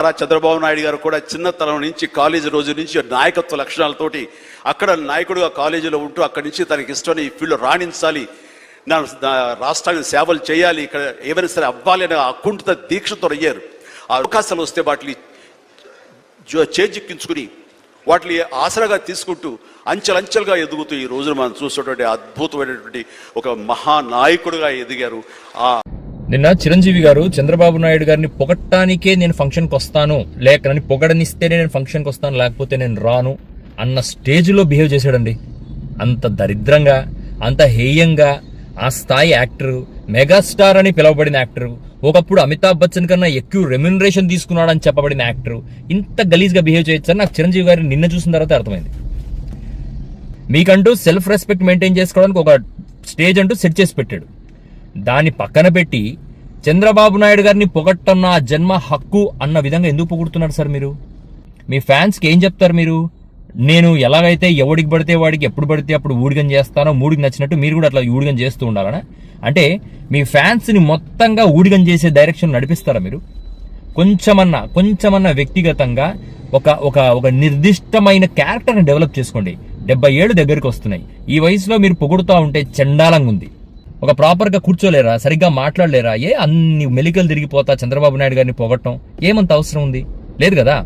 నారా చంద్రబాబు నాయుడు గారు కూడా చిన్నతనం నుంచి కాలేజీ రోజు నుంచి నాయకత్వ లక్షణాలతోటి అక్కడ నాయకుడుగా కాలేజీలో ఉంటూ అక్కడి నుంచి తనకి ఇష్టం ఈ ఫీల్డ్ రాణించాలి. నా రాష్ట్రానికి సేవలు చేయాలి. ఇక్కడ ఏమైనా సరే అవ్వాలి అనే అకుంఠిత దీక్షతో అయ్యారు. ఆ అవకాశాలు వస్తే వాటిని చేజిక్కించుకుని వాటిని ఆసరాగా తీసుకుంటూ అంచెలంచెలుగా ఎదుగుతూ ఈ రోజున మనం చూసినటువంటి అద్భుతమైనటువంటి ఒక మహానాయకుడుగా ఎదిగారు. ఆ నిన్న చిరంజీవి గారు చంద్రబాబు నాయుడు గారిని పొగట్టానికే నేను ఫంక్షన్కి వస్తాను. లేక నన్ను పొగడనిస్తేనే నేను ఫంక్షన్కి వస్తాను. లేకపోతే నేను రాను. అన్న స్టేజ్లో బిహేవ్ చేశాడండి. అంత దరిద్రంగా అంత హేయంగా ఆ స్థాయి యాక్టర్ మెగాస్టార్ అని పిలువబడిన యాక్టర్ ఒకప్పుడు అమితాబ్ బచ్చన్ కన్నా ఎక్కువ రెమ్యునరేషన్ తీసుకున్నాడని చెప్పబడిన యాక్టర్ ఇంత గలీజ్గా బిహేవ్ చేయొచ్చని నాకు చిరంజీవి గారిని నిన్న చూసిన తర్వాత అర్థమైంది. మీకంటూ సెల్ఫ్ రెస్పెక్ట్ మెయింటైన్ చేసుకోవడానికి ఒక స్టేజ్ అంటూ సెట్ చేసి పెట్టాడు. దాన్ని పక్కన పెట్టి చంద్రబాబు నాయుడు గారిని పొగట్టన్న జన్మ హక్కు అన్న విధంగా ఎందుకు పొగుడుతున్నారు సార్ మీరు? మీ ఫ్యాన్స్కి ఏం చెప్తారు మీరు? నేను ఎలాగైతే ఎవడికి పడితే వాడికి ఎప్పుడు పడితే అప్పుడు ఊడిగం చేస్తానో మూడికి నచ్చినట్టు మీరు కూడా అట్లా ఊడిగం చేస్తూ ఉండాలనా? అంటే మీ ఫ్యాన్స్ని మొత్తంగా ఊడిగం చేసే డైరెక్షన్ నడిపిస్తారా మీరు? కొంచెమన్నా కొంచెమన్నా వ్యక్తిగతంగా ఒక ఒక ఒక నిర్దిష్టమైన క్యారెక్టర్ని డెవలప్ చేసుకోండి. డెబ్బై ఏళ్ళు దగ్గరికి వస్తున్నాయి. ఈ వయసులో మీరు పొగుడుతూ ఉంటే చండాలంగా ఉంది. ఒక ప్రాపర్గా కూర్చోలేరా? సరిగ్గా మాట్లాడలేరా? ఏ అన్ని మెలికలు తిరిగిపోతా చంద్రబాబు నాయుడు గారిని పొగట్టం ఏమంత అవసరం ఉంది? లేదు కదా?